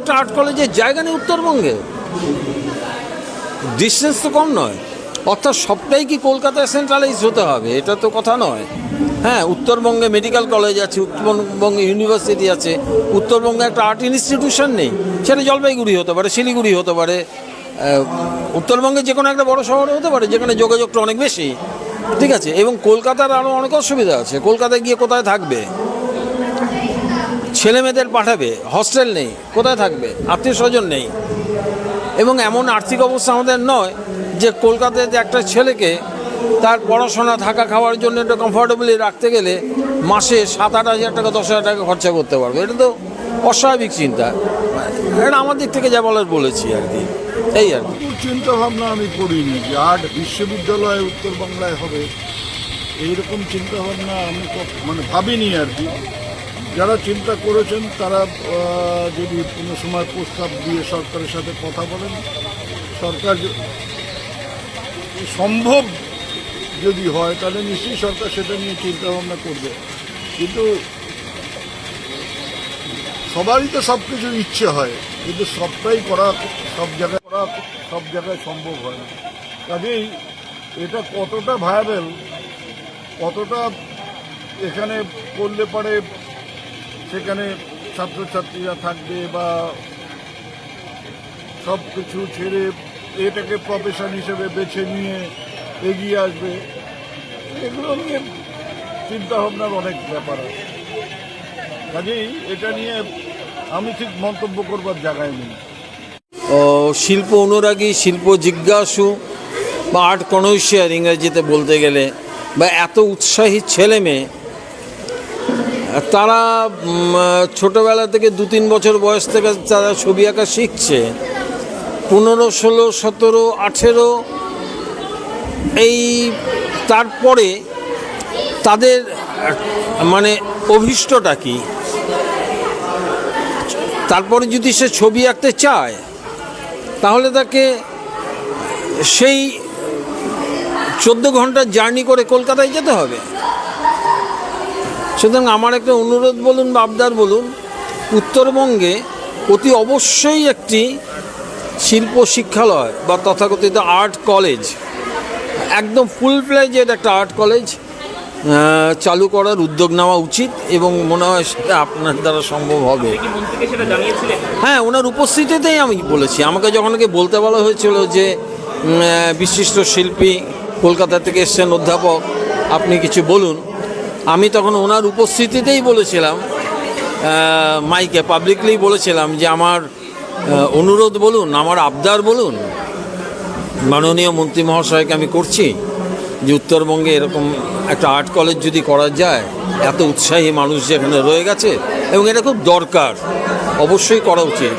একটা আর্ট কলেজের জায়গা নেই উত্তরবঙ্গে। ডিস্টেন্স তো কম নয়। অর্থাৎ সবটাই কি কলকাতায় সেন্ট্রালাইজ হতে হবে? এটা তো কথা নয়। হ্যাঁ উত্তরবঙ্গে মেডিকেল কলেজ আছে, উত্তরবঙ্গে ইউনিভার্সিটি আছে, উত্তরবঙ্গে একটা আর্ট ইনস্টিটিউশন নেই। সেটা জলপাইগুড়ি হতে পারে, শিলিগুড়ি হতে পারে উত্তরবঙ্গে যে কোনো একটা বড় শহরে হতে পারে, যেখানে যোগাযোগটা অনেক বেশি। ঠিক আছে? এবং কলকাতার আরও অনেক অসুবিধা আছে। কলকাতায় গিয়ে কোথায় থাকবে? ছেলে মেয়েদের পাঠাবে হস্টেল নেই, কোথায় থাকবে? আত্মীয় স্বজন নেই। এবং এমন আর্থিক অবস্থা আমাদের নয় যে কলকাতায় যে একটা ছেলেকে তার পড়াশোনা, থাকা খাওয়ার জন্য একটু কমফোর্টেবলি রাখতে গেলে মাসে সাত আট হাজার টাকা, দশ হাজার টাকা খরচা করতে পারবে। এটা তো অস্বাভাবিক চিন্তা। এটা আমার দিক থেকে যা বলার বলেছি আর কি। এই আর কি। চিন্তা ভাবনা আমি করিনি যে আর্ট বিশ্ববিদ্যালয় উত্তর বাংলায় হবে। এইরকম চিন্তা ভাবনা আমি মানে ভাবিনি আর কি। যারা চিন্তা করেছেন, তারা যদি কোনো সময় প্রস্তাব দিয়ে সরকারের সাথে কথা বলেন। সরকার সম্ভব যদি হয়, তাহলে নিশ্চয়ই সরকার সেটা নিয়ে চিন্তা ভাবনা করবে। কিন্তু সবারই তো সব কিছু ইচ্ছে হয়, কিন্তু সবটাই করা, সব জায়গায় করা, সব জায়গায় সম্ভব হয় না। কাজেই এটা কতটা ভায়াবেল কতটা এখানে করলে পারে সেখানে ছাত্রছাত্রীরা থাকবে বা সব কিছু ছেড়ে এটাকে প্রফেশন হিসেবে বেছে নিয়ে এগিয়ে আসবে। এগুলো নিয়ে চিন্তাভাবনার অনেক ব্যাপার আছে। কাজেই এটা নিয়ে আমি ঠিক মন্তব্য করবার জায়গায় নেই। শিল্প অনুরাগী, শিল্প জিজ্ঞাসু বা আর্ট কনৌশিয়ার ইংরেজিতে বলতে গেলে বা এত উৎসাহী ছেলে মেয়ে তারা ছোটবেলা থেকে দু তিন বছর বয়স থেকে তারা ছবি আঁকা শিখছে। পনেরো, ষোলো, সতেরো, আঠেরো, এই তারপরে তাদের মানে অভিষ্টটা কি? তারপরে যদি সে ছবি আঁকতে চায়, তাহলে তাকে সেই চোদ্দ ঘণ্টার জার্নি করে কলকাতায় যেতে হবে। সুতরাং আমার একটা অনুরোধ বলুন বা আবদার বলুন উত্তরবঙ্গে অতি অবশ্যই একটি শিল্প শিক্ষালয় বা তথাকথিত আর্ট কলেজ একদম ফুল ফ্লেজের একটা আর্ট কলেজ চালু করার উদ্যোগ নেওয়া উচিত এবং মনে হয় সেটা আপনার দ্বারা সম্ভব হবে। হ্যাঁ ওনার উপস্থিতিতেই আমি বলেছি। আমাকে যখন বলতে বলা হয়েছিল যে বিশিষ্ট শিল্পী কলকাতা থেকে এসছেন অধ্যাপক আপনি কিছু বলুন। আমি তখন ওনার উপস্থিতিতেই বলেছিলাম মাইকে পাবলিকলি বলেছিলাম যে আমার অনুরোধ বলুন, আমার আবদার বলুন, মাননীয় মন্ত্রী মহাশয়কে আমি করছি যে উত্তরবঙ্গে এরকম একটা আর্ট কলেজ যদি করা যায়, এত উৎসাহী মানুষ যেখানে রয়ে গেছে, এবং এটা খুব দরকার, অবশ্যই করা উচিত।